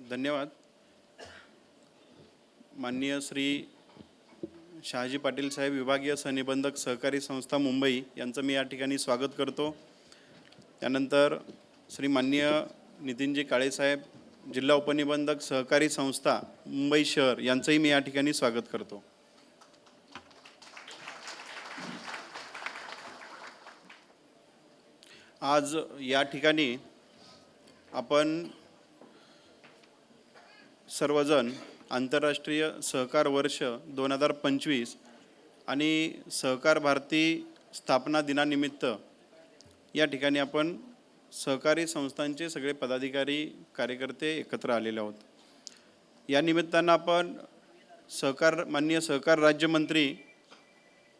धन्यवाद. माननीय श्री शहाजी पाटील साहेब विभागीय सहनिबंधक सहकारी संस्था मुंबई यांचं मी या ठिकाणी स्वागत करतो. त्यानंतर श्री माननीय नितीनजी काळेसाहेब जिल्हा उपनिबंधक सहकारी संस्था मुंबई शहर यांचंही मी या ठिकाणी स्वागत करतो. आज या ठिकाणी आपण सर्वजण आंतरराष्ट्रीय सहकार वर्ष दोन हजार पंचवीस आणि सहकार भारती स्थापना दिनानिमित्त या ठिकाणी आपण सहकारी संस्थांचे सगळे पदाधिकारी कार्यकर्ते एकत्र आलेले आहोत. या निमित्तानं आपण सहकार माननीय सहकार राज्यमंत्री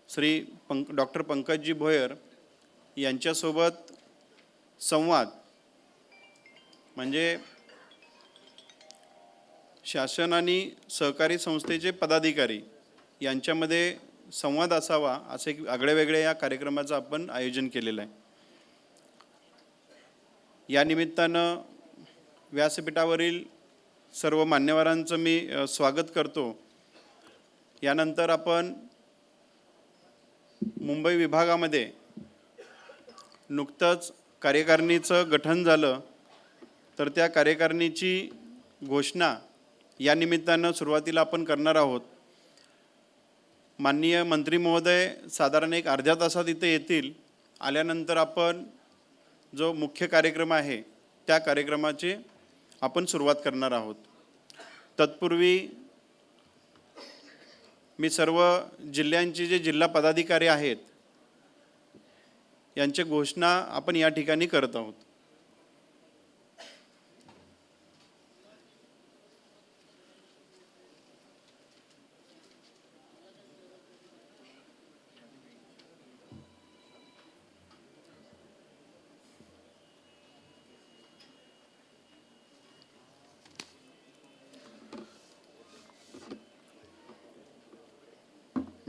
श्री पंक डॉक्टर पंकजजी भोयर यांच्यासोबत संवाद म्हणजे शासन आणि सहकारी संस्थेचे पदाधिकारी यांच्यामध्ये संवाद असावा असे आगळे वेगळे या कार्यक्रमाचं आपण आयोजन केलेलं आहे. या निमित्तानं व्यासपीठावरील सर्व मान्यवरांचं मी स्वागत करतो. यानंतर आपण मुंबई विभागामध्ये नुकतंच कार्यकारिणीचं गठन झालं तर त्या कार्यकारिणीची घोषणा या निमित्तानं सुरुवातीला आपण करणार आहोत. माननीय मंत्री महोदय साधारण एक अर्ध्या तासात इथे येतील. आल्यानंतर आपण जो मुख्य कार्यक्रम आहे त्या कार्यक्रमाची आपण सुरुवात करणार आहोत. तत्पूर्वी मी सर्व जिल्ह्यांचे जे जिल्हा पदाधिकारी आहेत यांची घोषणा आपण या ठिकाणी करत आहोत.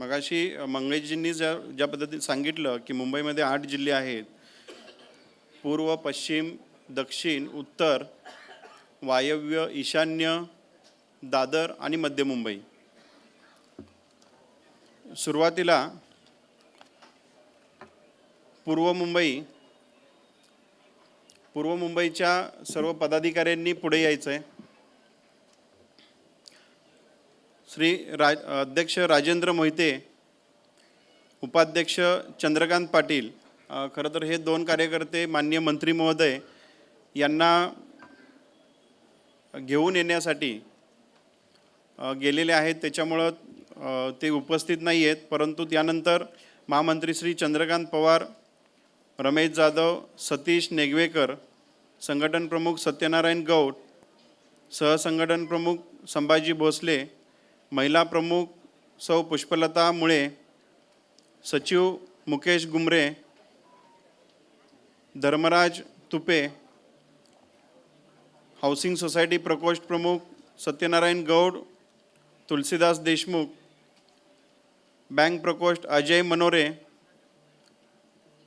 मगाशी मंगेशजींनी ज्या ज्या पद्धतीने सांगितलं की मुंबईमध्ये आठ जिल्हे आहेत. पूर्व पश्चिम दक्षिण उत्तर वायव्य ईशान्य दादर आणि मध्य मुंबई. सुरुवातीला पूर्व मुंबई पूर्व मुंबईच्या सर्व पदाधिकाऱ्यांनी पुढे यायचं आहे श्री राज अध्यक्ष राजेंद्र मोहिते उपाध्यक्ष चंद्रकांत पाटील खरं तर हे दोन कार्यकर्ते मान्य मंत्री महोदय यांना घेऊन येण्यासाठी गेलेले आहेत. त्याच्यामुळं ते उपस्थित नाही आहेत. परंतु त्यानंतर महामंत्री श्री चंद्रकांत पवार रमेश जाधव सतीश नेगवेकर संघटन प्रमुख सत्यनारायण गौड सहसंघटन प्रमुख संभाजी भोसले महिला प्रमुख सौ पुष्पलता मुळे सचिव मुकेश गुमरे धर्मराज तुपे हाऊसिंग सोसायटी प्रकोष्ठ प्रमुख सत्यनारायण गौड तुलसीदास देशमुख बँक प्रकोष्ठ अजय मनोरे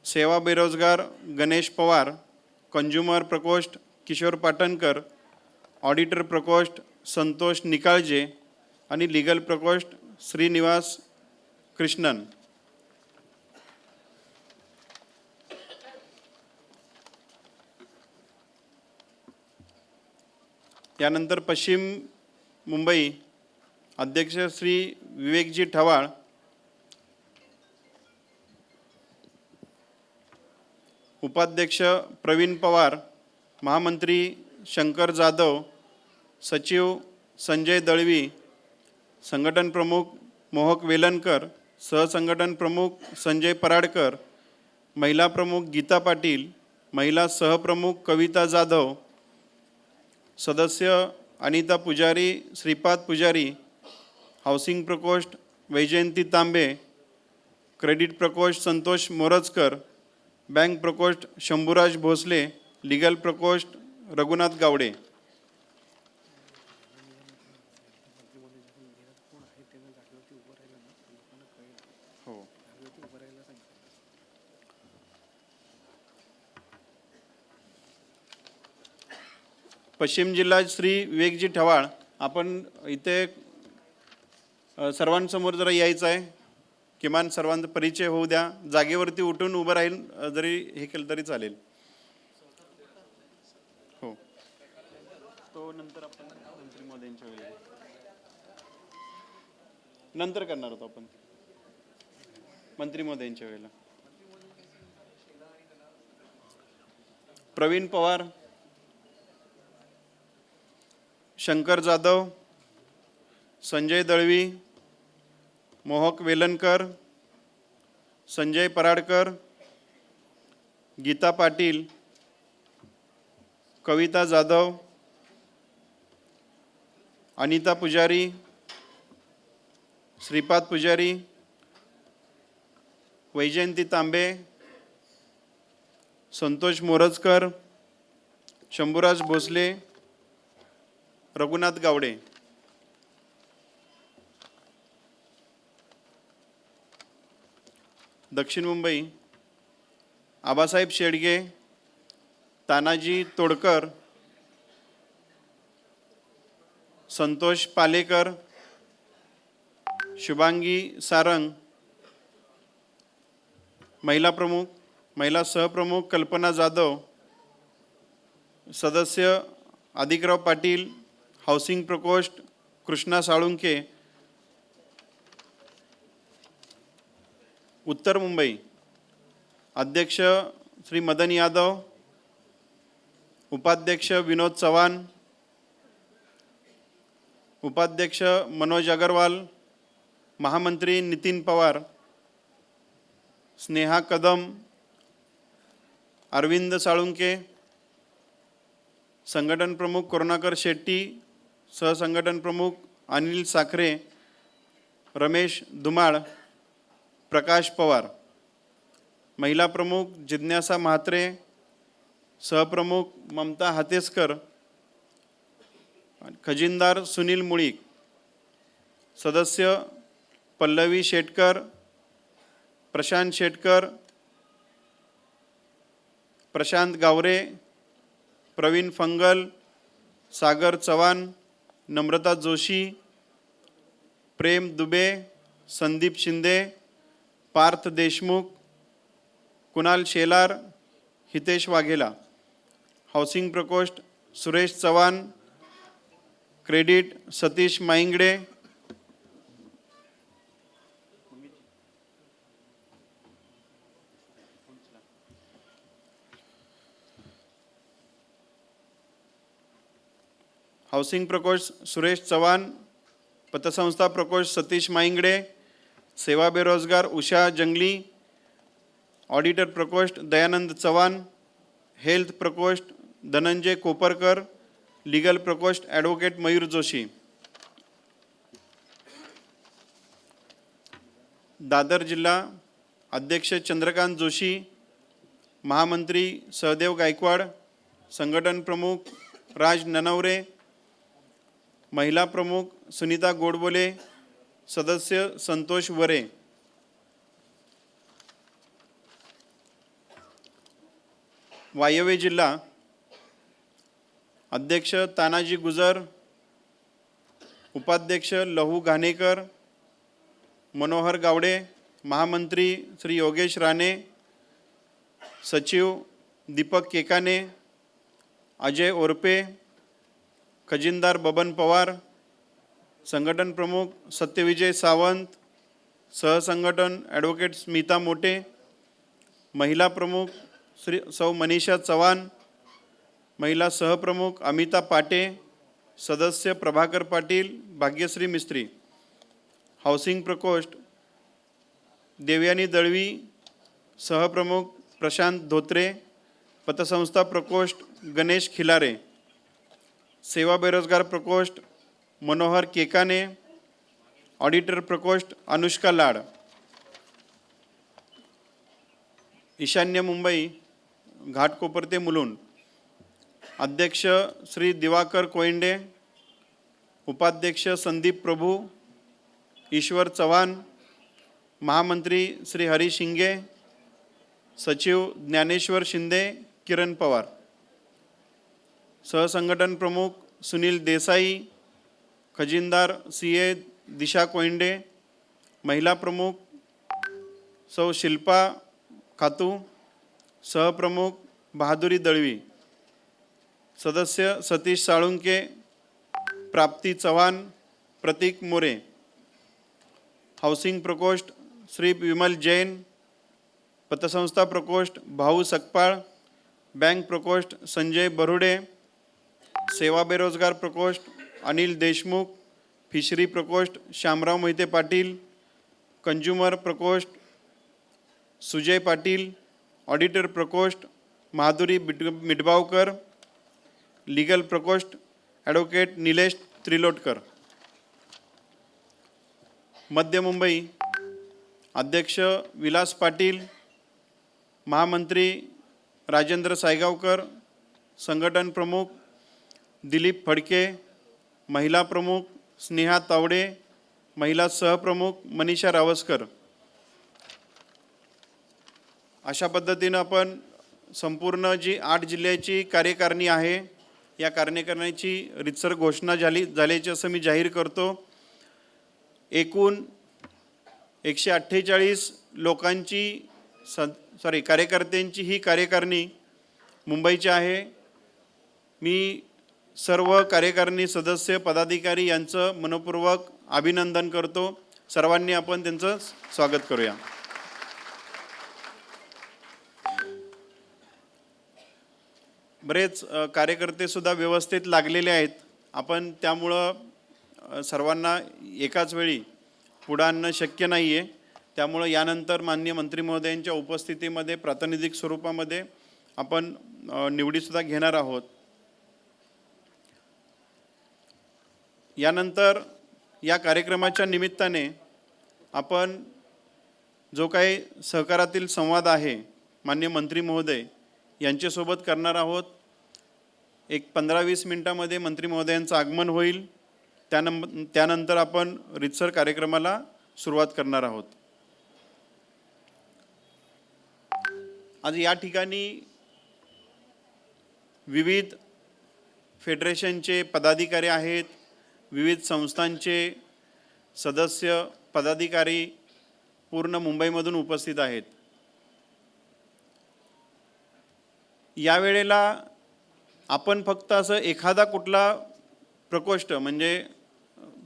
सेवा बेरोजगार गणेश पवार कंज्युमर प्रकोष्ठ किशोर पाटणकर ऑडिटर प्रकोष्ठ संतोष निकाळजे आणि लिगल प्रकोष्ठ श्रीनिवास कृष्णन. त्यानंतर पश्चिम मुंबई अध्यक्ष श्री विवेकजी ठवाळ. उपाध्यक्ष प्रवीण पवार महामंत्री शंकर जाधव सचिव संजय दळवी संघटन प्रमुख मोहक वेलणकर सहसंघटन प्रमुख संजय पराडकर महिला प्रमुख गीता पाटील महिला सहप्रमुख कविता जाधव सदस्य अनिता पुजारी श्रीपाद पुजारी हाऊसिंग प्रकोष्ठ वैजयंती तांबे क्रेडिट प्रकोष्ठ संतोष मोरजकर बँक प्रकोष्ठ शंभूराज भोसले लिगल प्रकोष्ठ रघुनाथ गावडे. पश्चिम जिल्हा श्री विवेकजी ठवाळ आपण इथे सर्वांसमोर जरा यायचं आहे. किमान सर्वांचा परिचय होऊ द्या. जागेवरती उठून उभं राहील जरी हे केलं तरी चालेल. हो. तो नंतर आपण मंत्री मोदींच्या वेळेला नंतर करणार होतो आपण. मंत्री महोदयांच्या वेळेला. प्रवीण पवार शंकर जाधव संजय दळवी मोहक वेलणकर संजय पराडकर गीता पाटील कविता जाधव अनिता पुजारी श्रीपाद पुजारी वैजयंती तांबे संतोष मोरजकर शंभूराज भोसले रघुनाथ गावडे. दक्षिण मुंबई. आबासाहेब शेडगे तानाजी तोडकर संतोष पालेकर शुभांगी सारंग महिला प्रमुख महिला सहप्रमुख कल्पना जाधव सदस्य अधिकराव पाटील हाऊसिंग प्रकोष्ठ कृष्णा साळुंके उत्तर मुंबई. अध्यक्ष श्री मदन यादव उपाध्यक्ष विनोद चव्हाण उपाध्यक्ष मनोज अगरवाल महामंत्री नितीन पवार स्नेहा कदम अरविंद साळुंके संघटन प्रमुख करुणाकर शेट्टी सहसंघटन प्रमुख अनिल साखरे रमेश धुमाळ प्रकाश पवार. महिला प्रमुख जिज्ञासा म्हात्रे सहप्रमुख ममता हातेसकर खजिनदार सुनील मुळीक. सदस्य पल्लवी शेटकर प्रशांत शेटकर प्रशांत गावरे प्रवीण फंगल सागर चव्हाण नम्रता जोशी प्रेम दुबे संदीप शिंदे पार्थ देशमुख कुणाल शेलार हितेश वाघेला. हाऊसिंग प्रकोष्ठ सुरेश चव्हाण क्रेडिट सतीश माइंगडे हाऊसिंग प्रकोष्ठ सुरेश चव्हाण पतसंस्था प्रकोष्ठ सतीश माइंगडे सेवा बेरोजगार उषा जंगली ऑडिटर प्रकोष्ठ दयानंद चव्हाण हेल्थ प्रकोष्ठ धनंजय कोपरकर लीगल प्रकोष्ठ ॲडव्होकेट मयूर जोशी. दादर जिल्हा अध्यक्ष चंद्रकांत जोशी महामंत्री सहदेव गायकवाड संघटन प्रमुख राज ननवरे महिला प्रमुख सुनीता गोडबोले सदस्य संतोष वरे. वायव्य जिल्हा अध्यक्ष तानाजी गुजर उपाध्यक्ष लहू घाणेकर मनोहर गावडे महामंत्री श्री योगेश राणे सचिव दीपक केकाने अजय ओरपे खजिनदार बबन पवार संघटन प्रमुख सत्यविजय सावंत सहसंघटन ॲडव्होकेट स्मिता मोटे महिला प्रमुख श्री सौ मनीषा चव्हाण महिला सहप्रमुख अमिता पाटे सदस्य प्रभाकर पाटील भाग्यश्री मिस्त्री. हाऊसिंग प्रकोष्ठ देवयानी दळवी सहप्रमुख प्रशांत धोत्रे पतसंस्था प्रकोष्ठ गणेश खिलारे. सेवा बेरोजगार प्रकोष्ठ मनोहर केकाने ऑडिटर प्रकोष्ठ अनुष्का लाड. ईशान्य मुंबई घाटकोपर ते मुलुंड. अध्यक्ष श्री दिवाकर कोयंडे उपाध्यक्ष संदीप प्रभू ईश्वर चव्हाण महामंत्री श्री हरी शिंगे सचिव ज्ञानेश्वर शिंदे किरण पवार. सहसंघटन प्रमुख सुनील देसाई खजिनदार सी ए दिशा कोयंडे महिला प्रमुख सौ शिल्पा खातू सहप्रमुख बहादुरी दळवी सदस्य सतीश साळुंके प्राप्ती चव्हाण प्रतीक मोरे हाऊसिंग प्रकोष्ठ श्री विमल जैन पतसंस्था प्रकोष्ठ भाऊ सकपाळ बँक प्रकोष्ठ संजय बरुडे सेवा बेरोजगार प्रकोष्ठ अनिल देशमुख फिशरी प्रकोष्ठ श्यामराव मोहिते पाटील कंज्युमर प्रकोष्ठ सुजय पाटील ऑडिटर प्रकोष्ठ माधुरी बिट मिटबावकर लीगल प्रकोष्ठ ॲडव्होकेट निलेश त्रिलोटकर. मध्य मुंबई अध्यक्ष विलास पाटील महामंत्री राजेंद्र सायगावकर संघटन प्रमुख दिलीप फडके महिला प्रमुख स्नेहा तावडे महिला सहप्रमुख मनीषा रावसकर. अशा पद्धतीनं आपण संपूर्ण जी आठ जिल्ह्याची कार्यकारिणी आहे या कार्यकारिणीची रितसर घोषणा झाली झाल्याची असं मी जाहीर करतो. एकूण एकशे अठ्ठेचाळीस लोकांची स सॉरी कार्यकर्त्यांची ही कार्यकारिणी मुंबईची आहे. मी सर्व कार्यकारिणी सदस्य पदाधिकारी यांचं मनपूर्वक अभिनंदन करतो. सर्वांनी आपण त्यांचं स्वागत करूया. बरेच कार्यकर्तेसुद्धा व्यवस्थित लागलेले आहेत. आपण त्यामुळं सर्वांना एकाच वेळी पुढं आणणं शक्य नाही आहे त्यामुळं यानंतर माननीय मंत्री महोदयांच्या उपस्थितीमध्ये प्रातिनिधिक स्वरूपामध्ये आपण निवडीसुद्धा घेणार आहोत. यानंतर या कार्यक्रमाच्या निमित्ताने आपण जो काही सहकारातील संवाद आहे मान्य मंत्री महोदय यांच्यासोबत करणार आहोत. एक पंधरा वीस मिनिटामध्ये मंत्री महोदयांचं आगमन होईल. त्यानं त्यानंतर आपण रितसर कार्यक्रमाला सुरुवात करणार आहोत. आज या ठिकाणी विविध फेडरेशनचे पदाधिकारी आहेत विविध संस्थांचे सदस्य पदाधिकारी पूर्ण मुंबईमधून उपस्थित आहेत. यावेळेला आपण फक्त असं एखादा कुठला प्रकोष्ठ म्हणजे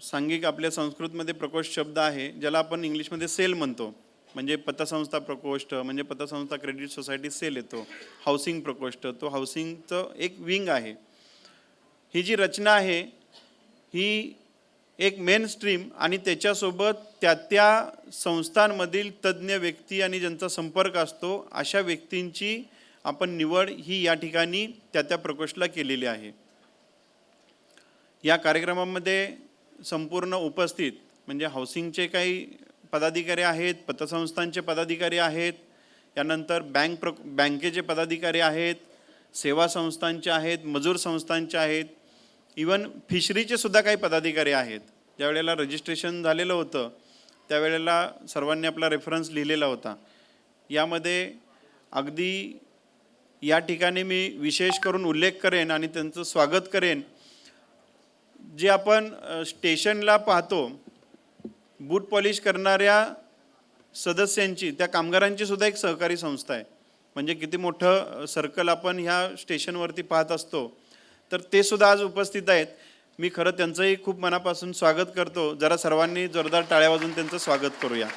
सांघिक आपल्या संस्कृतमध्ये प्रकोष्ठ शब्द आहे ज्याला आपण इंग्लिशमध्ये सेल म्हणतो. म्हणजे पतसंस्था प्रकोष्ठ म्हणजे पतसंस्था क्रेडिट सोसायटी सेल येतो. हाऊसिंग प्रकोष्ठ तो हाऊसिंगचं एक विंग आहे. ही जी रचना आहे ही एक मेन स्ट्रीम आणि त्याच्यासोबत त्या त्या संस्थांमधील तज्ज्ञ व्यक्ती आणि ज्यांचा संपर्क असतो अशा व्यक्तींची आपण निवड ही या ठिकाणी त्या त्या प्रकोष्ठला केलेली आहे. या कार्यक्रमामध्ये संपूर्ण उपस्थित म्हणजे हाऊसिंगचे काही पदाधिकारी आहेत पतसंस्थांचे पदाधिकारी आहेत यानंतर बँक प्र बँकेचे पदाधिकारी आहेत सेवा संस्थांचे आहेत मजूर संस्थांचे आहेत इवन फिशरीचे सुद्धा काही पदाधिकारी आहेत. ज्यावेळेला रजिस्ट्रेशन झालेलं होतं त्यावेळेला सर्वांनी आपला रेफरन्स लिहिलेला होता. यामध्ये अगदी या ठिकाणी मी विशेष करून उल्लेख करेन आणि त्यांचं स्वागत करेन. जे आपण स्टेशनला पाहतो बूट पॉलिश करणाऱ्या सदस्यांची त्या कामगारांची सुद्धा एक सहकारी संस्था आहे. म्हणजे किती मोठं सर्कल आपण ह्या स्टेशनवरती पाहत असतो. तर ते सुद्धा आज उपस्थित आहेत. मी खरं त्यांचंही खूप मनापासून स्वागत करतो. जरा सर्वांनी जोरदार टाळ्या वाजून त्यांचं स्वागत करूया.